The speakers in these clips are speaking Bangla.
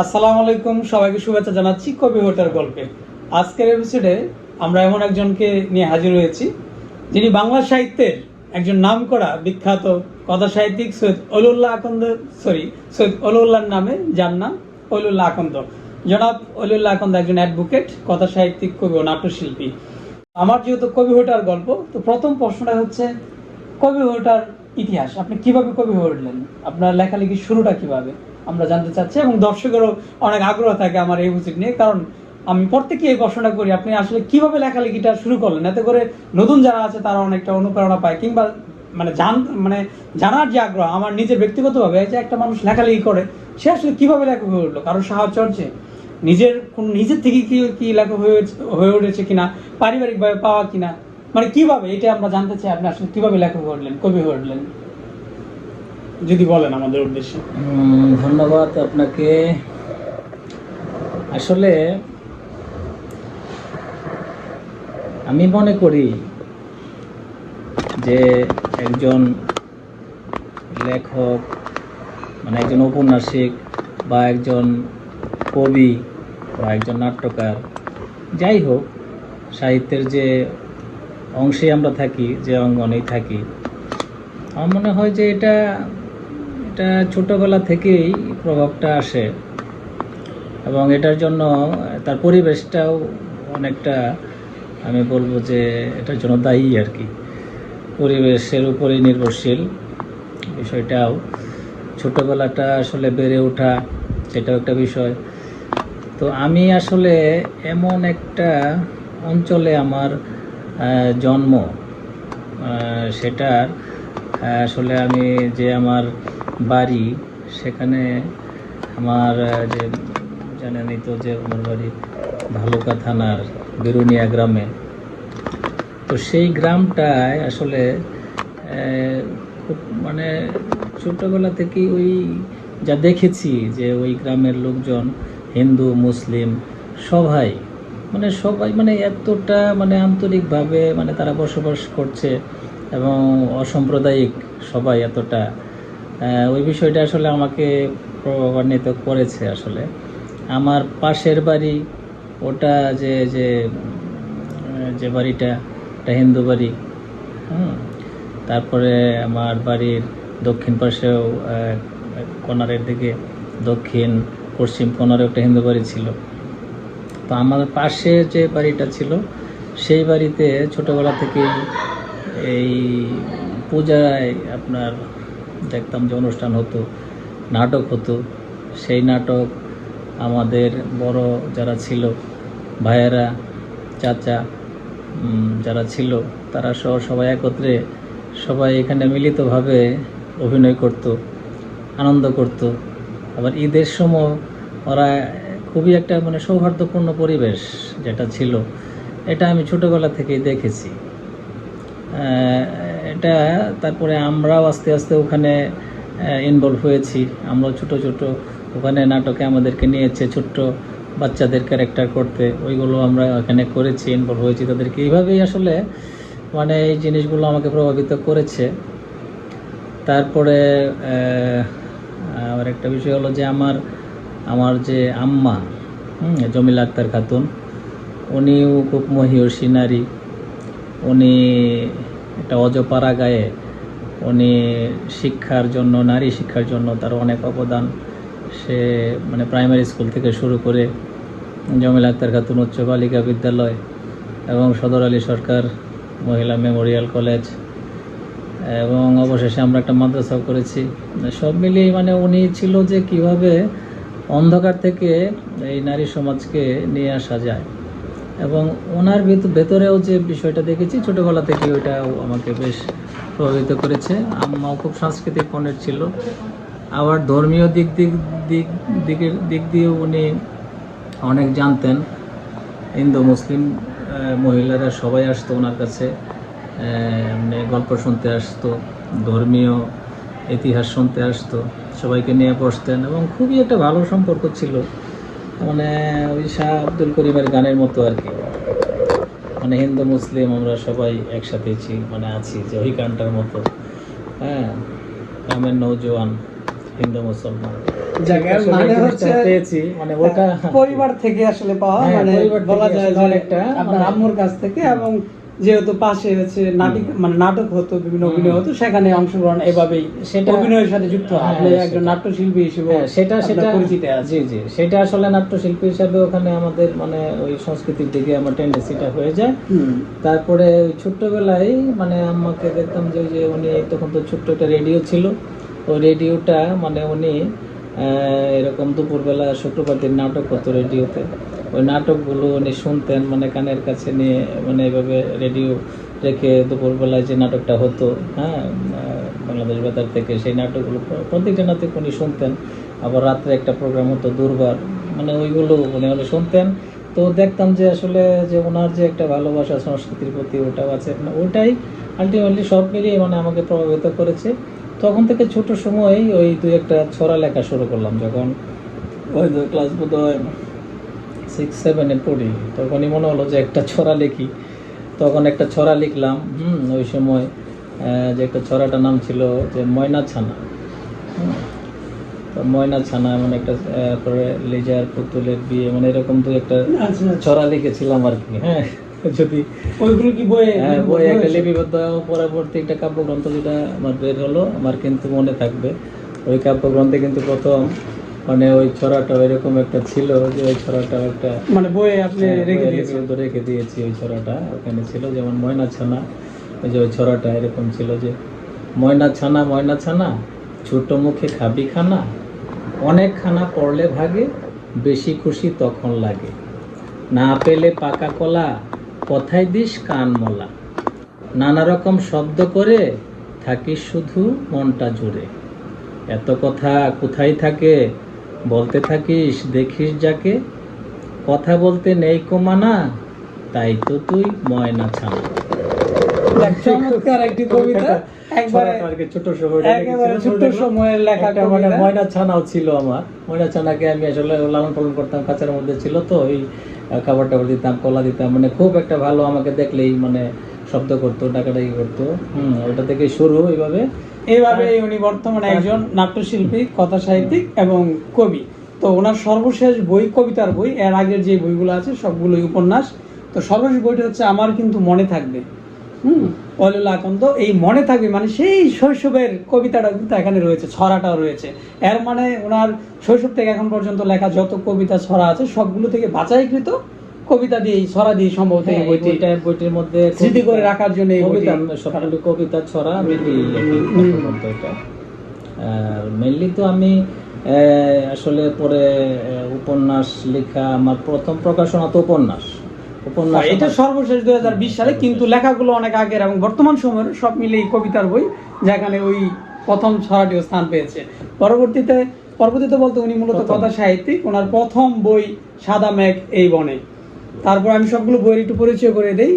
আসসালামু আলাইকুম, সবাইকে শুভেচ্ছা জানাচ্ছি কবি হোটার গল্পে। আজকের এপিসোডে আমরা এমন একজনকে নিয়ে হাজির হয়েছি, যিনি বাংলা সাহিত্যের একজন নামকরা বিখ্যাত কথা সাহিত্যিক সৈয়দ অলুল্লাহ আকন্দ সরি সৈয়দ অলুল্লাহর নামে, যার নাম অলুল্লাহ আকন্দ। জনাব অলুল্লাহ আকন্দ একজন অ্যাডভোকেট কথা সাহিত্যিক, কবি ও নাট্যশিল্পী। আমার যেহেতু কবি হোটার গল্প, তো প্রথম প্রশ্নটা হচ্ছে, কবি হোটার ইতিহাস, আপনি কীভাবে কবি হয়ে উঠলেন আপনার লেখালেখির শুরুটা কীভাবে? আমরা জানতে চাচ্ছি এবং দর্শকেরও অনেক আগ্রহ থাকে আমার এই বুঝিক নিয়ে। কারণ আমি প্রত্যেকে এই প্রশ্নটা করি, আপনি আসলে কীভাবে লেখালেখিটা শুরু করলেন? এতে করে নতুন যারা আছে তারা অনেকটা অনুপ্রেরণা পায় কিংবা মানে জান মানে জানার যে আগ্রহ, আমার নিজের ব্যক্তিগতভাবে যে একটা মানুষ লেখালেখি করে, সে আসলে কীভাবে লেখক হয়ে উঠল? কারোর সাহায্য হচ্ছে? নিজের কোন, নিজের থেকে কি কি লেখক হয়ে হয়ে উঠেছে কিনা? পারিবারিকভাবে পাওয়া কিনা? মানে কীভাবে? এটা আমরা জানতে চাই, আপনি আসলে কীভাবে লেখক হয়ে উঠলেন, কবি হয়ে উঠলেন? যদি বলেন আমাদের উদ্দেশ্যে। ধন্যবাদ আপনাকে। আসলে আমি মনে করি যে একজন লেখক মানে একজন ঔপন্যাসিক বা একজন কবি বা একজন নাট্যকার, যাই হোক, সাহিত্যের যে অংশে আমরা থাকি, যে অঙ্গনেই থাকি, আমার মনে হয় যে এটা এটা ছোটবেলা থেকেই প্রভাবটা আসে এবং এটার জন্য তার পরিবেশটাও অনেকটা, আমি বলব যে এটার জন্য দায়ী আর কি। পরিবেশের উপরেই নির্ভরশীল বিষয়টাও। ছোটোবেলাটা আসলে বেড়ে ওঠা, সেটাও একটা বিষয়। তো আমি আসলে এমন একটা অঞ্চলে আমার জন্ম সেটার আসলে আমি যে আমার বাড়ি, সেখানে আমার যে জানেনই তো যে আমার বাড়ি ভালুকা থানার বেরুনিয়া গ্রামে। তো সেই গ্রামটায় আসলে খুব মানে ছোটোবেলা থেকেই ওই যা দেখেছি যে ওই গ্রামের লোকজন হিন্দু, মুসলিম সবাই মানে সবাই মানে এতটা মানে আন্তরিকভাবে মানে তারা বসবাস করছে এবং অসাম্প্রদায়িক সবাই এতটা ওই বিষয়টা আসলে আমাকে প্রভাবান্বিত করেছে আসলে। আমার পাশের বাড়ি, ওটা যে যে যে বাড়িটা একটা হিন্দু বাড়ি, হুম? তারপরে আমার বাড়ির দক্ষিণ পাশেও কোনারের দিকে, দক্ষিণ, পশ্চিম কোনারে একটা হিন্দু বাড়ি ছিল। তো আমার পাশে যে বাড়িটা ছিল, সেই বাড়িতে ছোটবেলা থেকেই এই পূজায় আপনার দেখতাম যে অনুষ্ঠান হতো, নাটক হতো। সেই নাটক আমাদের বড় যারা ছিল, ভাইয়েরা, চাচা যারা ছিল, তারা সহ সবাই একত্রে সবাই এখানে মিলিতভাবে অভিনয় করত, আনন্দ করত। আবার ঈদের সময় ওরা খুবই একটা মানে সৌহার্দ্যপূর্ণ পরিবেশ যেটা ছিল, এটা আমি ছোটোবেলা থেকেই দেখেছি। এটা তারপরে আমরাও আস্তে আস্তে ওখানে ইনভলভ হয়েছি। আমরাও ছোট ছোট। ওখানে নাটকে আমাদেরকে নিয়েছে ছোট্ট বাচ্চাদের ক্যারেক্টার করতে। ওইগুলো আমরা ওখানে করেছি ইনভলভ হয়েছি তাদেরকে। এইভাবেই আসলে মানে এই জিনিসগুলো আমাকে প্রভাবিত করেছে। তারপরে আর একটা বিষয় হলো যে আমার আমার যে আম্মা জমিলা আক্তার খাতুন, উনিও খুব মহিয়সী নারী। উনি একটা অজপাড়া গায়ে উনি শিক্ষার জন্য, নারী শিক্ষার জন্য তার অনেক অবদান। সে মানে প্রাইমারি স্কুল থেকে শুরু করে জমিলা আক্তার খাতুন উচ্চ বালিকা বিদ্যালয় এবং সদর আলী সরকার মহিলা মেমোরিয়াল কলেজ। এবং অবশেষে আমরা একটা মাদ্রাসাও করেছি। সব মিলিয়ে মানে উনি ছিল যে কীভাবে অন্ধকার থেকে এই নারী সমাজকে নিয়ে আসা যায়। এবং ওনার ভিত- ভেতরেও যে বিষয়টা দেখেছি, ছোটোবেলা থেকে ওইটাও আমাকে বেশ প্রভাবিত করেছে। আম্মাও খুব সাংস্কৃতিক পণ্যের ছিল। আবার ধর্মীয় দিক দিক দিক দিকের দিক দিয়েও উনি অনেক জানতেন। হিন্দু, মুসলিম মহিলারা সবাই আসতো ওনার কাছে। গল্প শুনতে আসতো, ধর্মীয় ইতিহাস শুনতে আসতো, সবাইকে নিয়ে বসতেন এবং খুবই একটা ভালো সম্পর্ক ছিল। মানে ওই শাহ আব্দুল করিমের গানের মতো আর কি। মানে হিন্দু মুসলিম আমরা সবাই একসাথে মানে আছি যে ওই গানটার মতো। হ্যাঁ গ্রামের নৌজওয়ান হিন্দু মুসলমান। মানে পেয়েছি মানে পরিবার থেকে আসলে পাওয়া হ্যাঁ, মানে বলা যায় অনেকটা আপনার মানে- আম্মুর কাছ থেকে এবং যেহেতু পাশে হচ্ছে নাটক মানে নাটক হতো বিভিন্ন অভিনয় হতো সেখানে অংশগ্রহণ এভাবেই। সেটা- অভিনয়ের সাথে যুক্ত হ্যাঁ, আপনি একজন নাট্যশিল্পী হিসেবে হ্যাঁ, সেটা সেটা পরিচিত আছে। জি জি। সেটা আসলে নাট্যশিল্পী হিসাবে ওখানে আমাদের মানে ওই সংস্কৃতির দিকে আমার টেন্ডেন্সিটা হয়ে যায়। তারপরে ছোট্টবেলায় মানে আমাকে দেখতাম যে যে উনি তখন তো ছোট্ট একটা রেডিও ছিল। ওই রেডিওটা মানে উনি আহ, এরকম দুপুরবেলা শুক্রবারের নাটক হতো রেডিওতে ওই নাটকগুলো উনি শুনতেন মানে কানের কাছে নিয়ে মানে এভাবে রেডিও রেখে দুপুরবেলায় যে নাটকটা হতো হ্যাঁ বাংলাদেশ বেতার থেকে সেই নাটকগুলো প্র- প্রত্যেকটা নাটক উনি শুনতেন। আবার রাত্রে একটা প্রোগ্রাম হতো দুর্বার মানে ওইগুলো উনি উনি শুনতেন। তো দেখতাম যে আসলে যে ওনার যে একটা ভালোবাসা, সংস্কৃতির প্রতি ওটাও আছে মানে ওটাই আলটিমেটলি সব মিলিয়ে মানে আমাকে প্রভাবিত করেছে। তখন থেকে ছোট সময়েই ওই দুই একটা ছড়া লেখা শুরু করলাম যখন। ওই ক্লাস বোধ হয় সিক্স সেভেনে পড়ি। তখনই মনে হলো যে একটা ছড়া লিখি। তখন একটা ছড়া লিখলাম হুম ওই সময় যে একটা ছড়াটার নাম ছিল যে ময়না ছানা। তো ময়না ছানা এমন একটা পরে লেজার পুতুলের বিয়ে মানে এরকম দু একটা আচ্ছা আচ্ছা। ছড়া লিখেছিলাম আর কি হ্যাঁ যদি ওইগুলো কি বইয়ে হ্যাঁ বই একটা লিপিবদ্ধ পরবর্তী একটা কাব্যগ্রন্থ যেটা আমার বের হলো আমার কিন্তু মনে থাকবে। ওই কাব্যগ্রন্থে কিন্তু প্রথম মানে ওই ছড়াটা এরকম একটা ছিল যে ওই ছড়াটা একটা মানে বইয়ে আপনি হ্যাঁ, রেখে দিয়েছেন। রেখে দিয়েছি ওই ছড়াটা। ওখানে ছিল যেমন ময়না ছানা ওই যে ওই ছড়াটা এরকম ছিল যে ময়না ছানা ময়না ছানা ছোট মুখে খাবি খানা অনেক খানা পড়লে ভাগে বেশি খুশি তখন লাগে। না পেলে পাকা কলা কথায় দিস কান মলা। নানা রকম শব্দ করে থাকিস শুধু মনটা জুড়ে। এত কথা কোথায় থাকে? বলতে থাকিস দেখিস যাকে। কথা বলতে নেই কমানা তাই তো তুই ময়না ছানা। চমৎকার একটি কবিতা। একবারে ছোট সময়ের লেখা মানে ময়না ছানাও ছিল আমার। ময়না ছানাকে আমি আসলে লালন পালন করতাম মধ্যে ছিল তো ওই খাবার টাবার দিতাম কলা দিতাম। মানে খুব একটা ভালো আমাকে দেখলেই মানে শব্দ করতো ডাকাডাকি করতো। হুম ওটা থেকে শুরু এইভাবে। এইভাবে উনি বর্তমানে একজন নাট্যশিল্পী কথা সাহিত্যিক এবং কবি। তো ওনার সর্বশেষ বই, কবিতার বই, এর আগের যে বইগুলো আছে, সবগুলোই উপন্যাস। তো সর্বশেষ বইটা হচ্ছে, আমার কিন্তু মনে থাকবে। হুম? অলিউল আকন্দ, এই মনে থাকবে মানে সেই শৈশবের কবিতাটা কিন্তু এখানে রয়েছে, ছড়াটাও রয়েছে। এর মানে ওনার শৈশব থেকে এখন পর্যন্ত লেখা যত কবিতা, ছড়া আছে, সবগুলো থেকে বাছাইকৃত কবিতা দিয়ে ছড়া দিয়ে সম্ভবত এই হ্যাঁ, বইটি। বইটা বইটির মধ্যে স্মৃতি করে রাখার জন্য এই বইটি। কবিতা সবগুলো কবিতা ছড়া এটা। আর মেনলি তো আমি আসলে পরে উপন্যাস লেখা আমার প্রথম প্রকাশনা তো উপন্যাস। উপন্যাস হ্যাঁ, এটা সর্বশেষ দুই হাজার বিশ সালে কিন্তু লেখাগুলো অনেক আগের এবং বর্তমান সময়ের সব মিলে এই কবিতার বই যেখানে ওই প্রথম ছড়াটিও স্থান পেয়েছে। পরবর্তীতে পরবর্তীতে বলতে উনি মূলত কথা সাহিত্যিক ওনার প্রথম বই সাদা মেঘ এই বনে। তারপর আমি সবগুলো বইয়ের একটু পরিচয় করে দেই।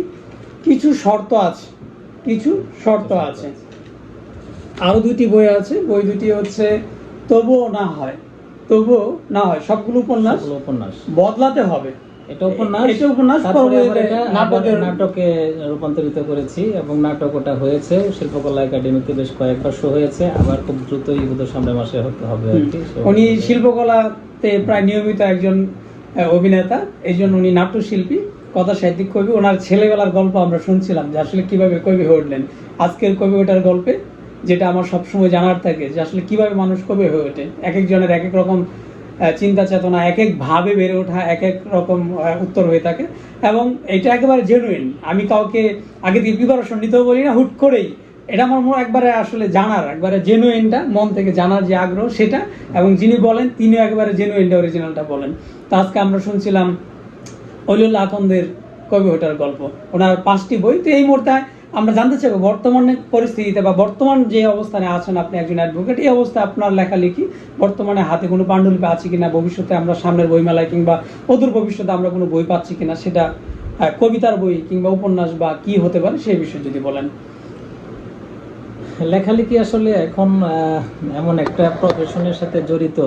কিছু শর্ত আছে কিছু শর্ত আছে। আরও দুটি বই আছে বই দুটি হচ্ছে তবুও না হয় তবুও না হয় সবগুলো উপন্যাস উপন্যাস। বদলাতে হবে। এটা উপন্যাস এটা নাটকে রূপান্তরিত করেছি এবং নাটক ওটা হয়েছে শিল্পকলা একাডেমিতে বেশ কয়েকবার শো হয়েছে আবার খুব দ্রুতই বোধহয় সামনের মাসে হতে হবে উনি শিল্পকলাতে প্রায় নিয়মিত একজন অভিনেতা, এই জন্য উনি নাট্যশিল্পী, কথা সাহিত্যিক কবি। ওনার ছেলেবেলার গল্প আমরা শুনছিলাম যে আসলে কীভাবে কবি হয়ে উঠলেন। আজকের কবি ওটার গল্পে যেটা আমার সবসময় জানার থাকে যে আসলে কীভাবে মানুষ কবি হয়ে ওঠে। এক একজনের এক এক রকম চিন্তা চেতনা, এক এক ভাবে বেড়ে ওঠা, এক এক রকম উত্তর হয়ে থাকে। এবং এটা একেবারে জেনুইন আমি কাউকে আগে থেকে প্রিপারেশন নিতেও বলি না, হুট করেই এটা আমার মনে একবারে আসলে জানার, একবারে জেনুইনটা মন থেকে জানার যে আগ্রহ সেটা, এবং যিনি বলেন তিনিও একবারে জেনুইনটা অরিজিনালটা বলেন। তো আজকে আমরা শুনছিলাম অলিউল আকন্দের কবি ওঠার গল্প। ওনার পাঁচটি বই। তো এই মুহূর্তে আমরা জানতে চাইব, বর্তমানে পরিস্থিতিতে বা বর্তমান যে অবস্থানে আছেন আপনি একজন অ্যাডভোকেট এই অবস্থায় আপনার লেখালেখি বর্তমানে হাতে কোনো পাণ্ডুলিপি আছে কিনা? ভবিষ্যতে আমরা সামনের বইমেলায় কিংবা অদূর ভবিষ্যতে আমরা কোনো বই পাচ্ছি কিনা? সেটা কবিতার বই কিংবা উপন্যাস বা কি হতে পারে সেই বিষয়ে যদি বলেন। লেখালেখি আসলে এখন এমন একটা প্রফেশনের সাথে জড়িত,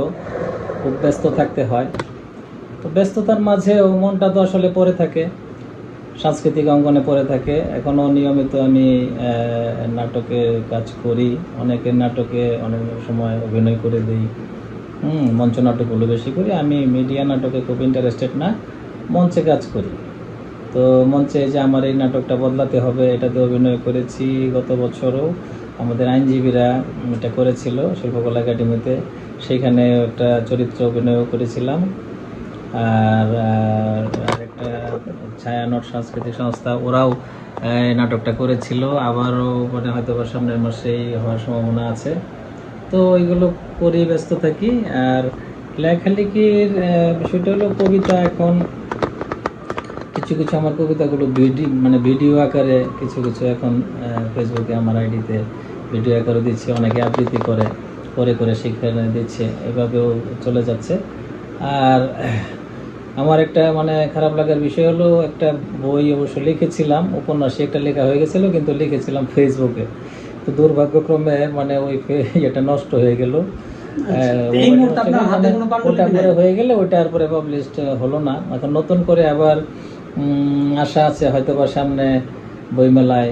খুব ব্যস্ত থাকতে হয়। তো ব্যস্ততার মাঝেও মনটা তো আসলে পড়ে থাকে, সাংস্কৃতিক অঙ্গনে পড়ে থাকে। এখনও নিয়মিত আমি নাটকে কাজ করি, অনেকের নাটকে অনেক সময় অভিনয় করে দিই। হুম মঞ্চ নাটকগুলো বেশি করি। আমি মিডিয়া নাটকে খুব ইন্টারেস্টেড না, মঞ্চে কাজ করি। তো মঞ্চে যে আমার এই নাটকটা বদলাতে হবে, এটাতে অভিনয় করেছি গত বছরও। আমাদের আইনজীবীরা এটা করেছিল, শিল্পকলা একাডেমিতে। সেইখানে একটা চরিত্র অভিনয়ও করেছিলাম। আর একটা ছায়ানট সাংস্কৃতিক সংস্থা, ওরাও নাটকটা করেছিল। আবারও মানে হয়তো বা সামনের মাসেই হওয়ার সম্ভাবনা আছে। তো এগুলো করেই ব্যস্ত থাকি। আর লেখালেখির বিষয়টা হলো কবিতা এখন কিছু কিছু আমার কবিতাগুলো ভিডিও মানে ভিডিও আকারে কিছু কিছু এখন ফেসবুকে আমার আইডিতে ভিডিও আকারে দিচ্ছে অনেকে আবৃত্তি করে করে করে সেখানে দিচ্ছে এভাবেও চলে যাচ্ছে। আর আমার একটা মানে খারাপ লাগার বিষয় হলো একটা বই অবশ্য লিখেছিলাম উপন্যাসে একটা লেখা হয়ে গেছিল কিন্তু লিখেছিলাম ফেসবুকে তো দুর্ভাগ্যক্রমে মানে ওই ইয়েটা নষ্ট হয়ে গেল। আচ্ছা, ওটা? পরে হয়ে গেলে ওইটা আর পরে পাবলিশড হলো না। এখন নতুন করে আবার আশা আছে হয়তো বা সামনে বইমেলায়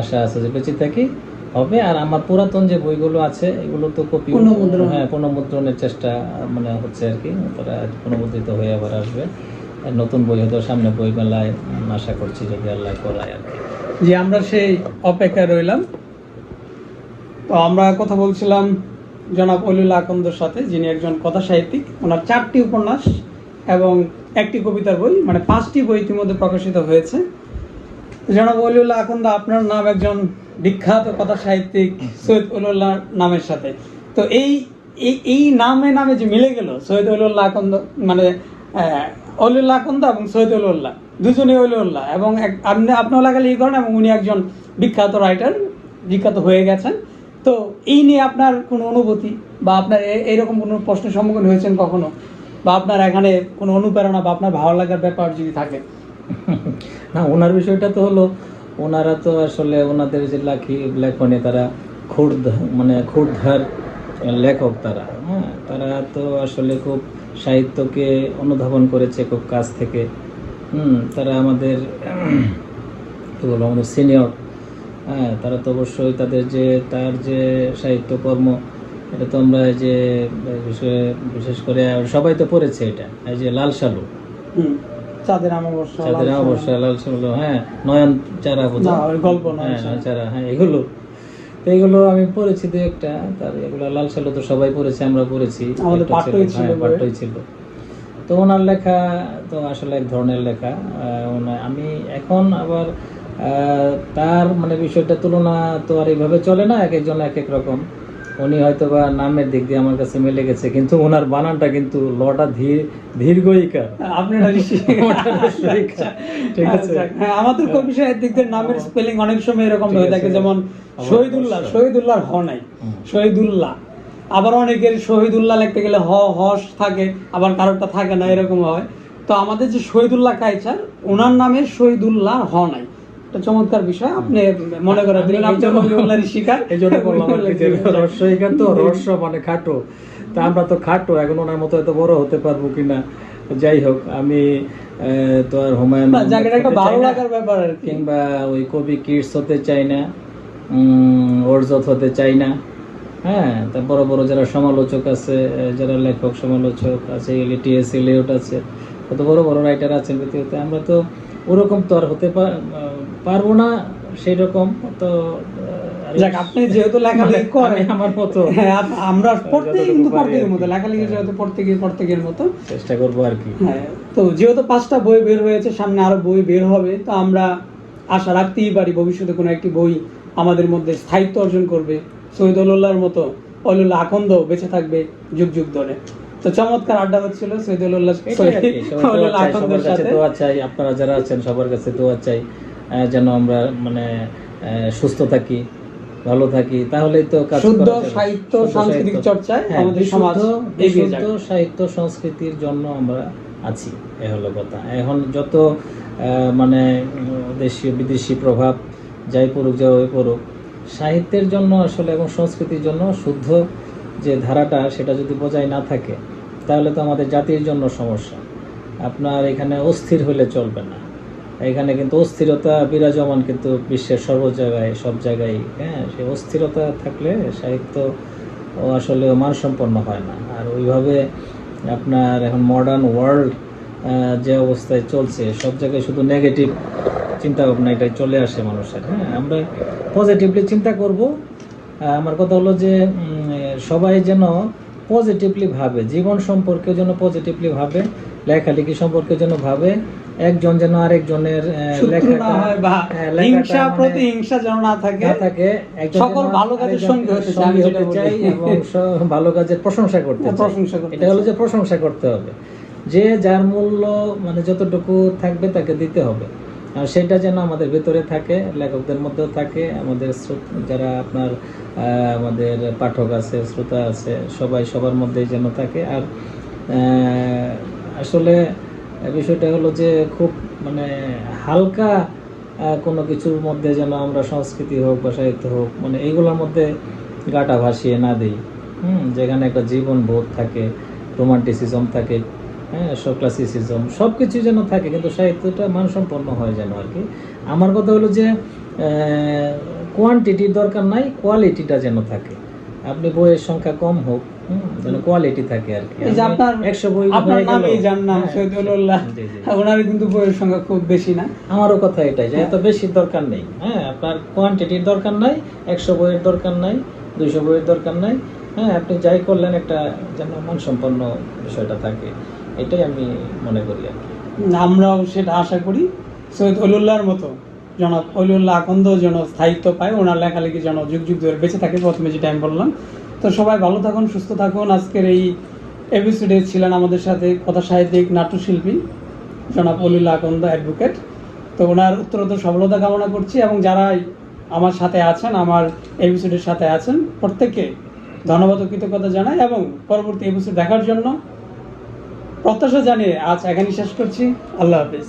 আশা আছে যে বেঁচে থাকি। হবে। আর আমার পুরাতন যে বইগুলো আছে এগুলো তো কপি। হ্যাঁ পুনর্মুদ্রণের চেষ্টা মানে হচ্ছে আর কি। তারা পুনর্মুদ্রিত হয়ে আবার আসবে। নতুন বই হয়তো সামনে বই মেলায় আশা করছি যদি আল্লাহ করায় আর কি। যে আমরা সেই অপেক্ষায় রইলাম। তো আমরা কথা বলছিলাম জনাব অলিউল আকন্দর সাথে যিনি একজন কথা সাহিত্যিক। ওনার চারটি উপন্যাস এবং একটি কবিতার বই মানে পাঁচটি বই ইতিমধ্যে প্রকাশিত হয়েছে। জনাব অলিউল্লাহ আকন্দ আপনার নাম একজন বিখ্যাত কথা সাহিত্যিক সৈয়দ অলিউল্লাহ নামের সাথে। তো এই, এই- নামে নামে যে মিলে গেল, সৈয়দ অলিউল্লাহ আকন্দ মানে অলিউল্লাহ আকন্দ এবং সৈয়দ অলিউল্লাহ দুজনেই অলিউল্লাহ এবং এক- আপনি আপনার লাগালে এই করেন এবং উনি একজন বিখ্যাত রাইটার বিখ্যাত হয়ে গেছেন। তো এই নিয়ে আপনার কোনো অনুভূতি বা আপনার এইরকম কোনো প্রশ্নের সম্মুখীন হয়েছেন কখনো? বা আপনার এখানে কোনো অনুপ্রেরণা বা আপনার ভালো লাগার ব্যাপার যদি থাকে? না, ওনার বিষয়টা তো হলো ওনারা তো আসলে ওনাদের যে লাখি, লেখনে, তারা ক্ষুদ্র মানে ক্ষুদ্ধার লেখক তারা হ্যাঁ? তারা তো আসলে খুব সাহিত্যকে অনুধাবন করেছে খুব কাছ থেকে। হুম, তারা আমাদের কী বলব, আমাদের সিনিয়র হ্যাঁ? তারা তো অবশ্যই তাদের যে, তার যে সাহিত্যকর্ম, এটা তো আমরা যে বিষয়ে বিশেষ করে সবাই তো পড়েছে এটা, এই যে লাল সালু চাঁদের অমাবস্যা চাঁদের লাল হ্যাঁ নয়ন চারা গল্প নয়ন হ্যাঁ চারা। হ্যাঁ এগুলো। তো এগুলো আমি পড়েছি দু একটা তার এগুলো লাল সালু তো সবাই পড়েছি আমরা পড়েছি। আমাদের পাঠ্যই ছিল হ্যাঁ, পাঠ্যই ছিল। তো ওনার লেখা তো আসলে এক ধরনের লেখা। আমি এখন আবার তার মানে বিষয়টা তুলনা তো আর এইভাবে চলে না এক একজন এক এক রকম। উনি হয়তো বা নামের দিক দিয়ে আমার কাছে মিলে গেছে কিন্তু ওনার বানানটা কিন্তু লটা ধীর দীর্ঘইকার। আপনি না ঋষি। ওটা রস্বইকার। ঠিক আছে? আচ্ছা, হ্যাঁ, আমাদের কবি সাহিত্যিকদের নামের স্পেলিং অনেক সময় এরকম হয়ে থাকে যেমন শহীদুল্লাহ শহীদুল্লাহর হ নাই। শহীদুল্লাহ। আবার অনেকের শহীদুল্লাহ লিখতে গেলে হ হস থাকে আবার কারোরটা থাকে না এরকম হয়। তো আমাদের যে শহীদুল্লাহ কাইচার ওনার নামে শহীদুল্লাহ হ নাই। এটা চমৎকার বিষয়। আপনি মনে করে দিলেন আপনি শিকার। এই জন্য বললাম তো রস্য মানে খাটো। তা আমরা তো খাটো এখন ওনার মতো এত বড় হতে পারব কিনা যাই হোক আমি তো আর হুমায়ুন একটা ভালো লাগার ব্যাপার আর কিংবা ওই কবি কিডস হতে চাই না অর্জত হতে চাই না। হ্যাঁ তা বড় বড় যারা সমালোচক আছে যারা লেখক সমালোচক আছে টিএস লিওট আছে কত বড় বড় রাইটার আছেন পৃথিবীতে আমরা তো ওরকম তো আর হতে পা- আহ, পারব না সেই রকম তো যাক আপনি যেহেতু লেখালেখি করেন আমার মতো। হ্যাঁ আমরা যতটুকু কিন্তু মতো লেখালেখি যেহেতু প্রত্যেকের প্রত্যেকের মতো। চেষ্টা করব আর কি। হ্যাঁ তো যেহেতু পাঁচটা বই বের হয়েছে সামনে আরও বই বের হবে তো আমরা আশা রাখতেই পারি ভবিষ্যতে কোনো একটি বই আমাদের মধ্যে স্থায়িত্ব অর্জন করবে। শহীদ উল্লাহর মতো অলুল্লাহ আকন্দ বেঁচে থাকবে যুগ যুগ ধরে। তো চমৎকার আড্ডা হচ্ছিল অলুল্লাহ চাই, সবার কাছে সাথে। দোয়া চাই আপনারা যারা আছেন সবার কাছে দোয়া চাই। যেন আমরা মানে সুস্থ থাকি ভালো থাকি তাহলেই তো শুদ্ধ সাহিত্য, সাংস্কৃতিক চর্চায় হ্যাঁ, আমাদের সমাজ যাক। সাহিত্য সংস্কৃতির জন্য আমরা আছি এ হলো কথা। এখন যত মানে দেশীয় বিদেশি প্রভাব যাই পড়ুক যাই পড়ুক সাহিত্যের জন্য আসলে এবং সংস্কৃতির জন্য শুদ্ধ যে ধারাটা সেটা যদি বজায় না থাকে তাহলে তো আমাদের জাতির জন্য সমস্যা। আপনার এখানে অস্থির হলে চলবে না। এখানে কিন্তু অস্থিরতা, বিরাজমান কিন্তু বিশ্বের সর্ব জায়গায়, সব জায়গায় হ্যাঁ সে অস্থিরতা থাকলে সাহিত্য আসলে মানসম্পন্ন হয় না। আর ওইভাবে আপনার এখন মডার্ন ওয়ার্ল্ড যে অবস্থায় চলছে, সব জায়গায় শুধু নেগেটিভ চিন্তা ভাবনা এটাই চলে আসে মানুষের হ্যাঁ। আমরা পজিটিভলি চিন্তা করব। আমার কথা হলো যে সবাই যেন পজিটিভলি ভাবে, জীবন সম্পর্কে যেন পজিটিভলি ভাবে, লেখালেখি সম্পর্কে যেন ভাবে একজন যেন আরেকজনের হয় হিংসা মানে- প্রতি হিংসা যেন না থাকে থাকে সকল ভালো কাজের সঙ্গী হতে চাই। এবং ভালো কাজের প্রশংসা করতে। প্রশংসা করতে এটা হলো যে প্রশংসা করতে হবে যে যার মূল্য মানে যতটুকু থাকবে তাকে দিতে হবে আর সেটা যেন আমাদের ভেতরে থাকে লেখকদের মধ্যেও থাকে আমাদের যারা আপনার আমাদের পাঠক আছে শ্রোতা আছে সবাই সবার মধ্যেই যেন থাকে আর আহ, আসলে বিষয়টা হলো যে খুব মানে হালকা কোনো কিছুর মধ্যে যেন আমরা সংস্কৃতি হোক বা সাহিত্য হোক মানে এইগুলোর মধ্যে গাটা ভাসিয়ে না দিই। হুম, যেখানে একটা জীবন বোধ থাকে, রোমান্টিসিজম থাকে হ্যাঁ ক্লাসিসিজম সব কিছু যেন থাকে, কিন্তু সাহিত্যটা মানসম্পন্ন হয় যেন আর কি। আমার কথা হলো যে কোয়ান্টিটির দরকার নাই কোয়ালিটিটা যেন থাকে। আপনি বইয়ের সংখ্যা কম হোক যেন কোয়ালিটি থাকে আর কি যে আপনার একশো বই আপনার হয়ে। নামেই যার নাম হ্যাঁ। ওনার কিন্তু বইয়ের সংখ্যা খুব বেশি না আমারও কথা এটাই যে এত বেশি দরকার নেই হ্যাঁ আপনার কোয়ান্টিটির দরকার নাই একশো বইয়ের দরকার নাই দুইশো বইয়ের দরকার নাই হ্যাঁ আপনি যাই করলেন একটা যেন মানসম্পন্ন বিষয়টা থাকে এটাই আমি মনে করি আর কি আমরাও সেটা আশা করি সৈয়দ অলিউল্লাহর মতো জনাব অলিউল্লাহ আকন্দ যেন স্থায়িত্ব পায় ওনার লেখালেখি যেন যুগ যুগ ধরে বেঁচে থাকে প্রথমে যেটা আমি বললাম তো সবাই ভালো থাকুন, সুস্থ থাকুন। আজকের এই এপিসোডে ছিলেন আমাদের সাথে কথা সাহিত্যিক নাট্যশিল্পী জনাব অলিউল্লাহ আকন্দ অ্যাডভোকেট তো ওনার উত্তরোত্তর সফলতা কামনা করছি এবং যারাই আমার সাথে আছেন, আমার এপিসোডের সাথে আছেন, প্রত্যেককে ধন্যবাদ ও কৃতজ্ঞতা জানাই এবং পরবর্তী এপিসোড দেখার জন্য প্রত্যাশা জানিয়ে আজ এখানেই শেষ করছি। আল্লাহ হাফিজ।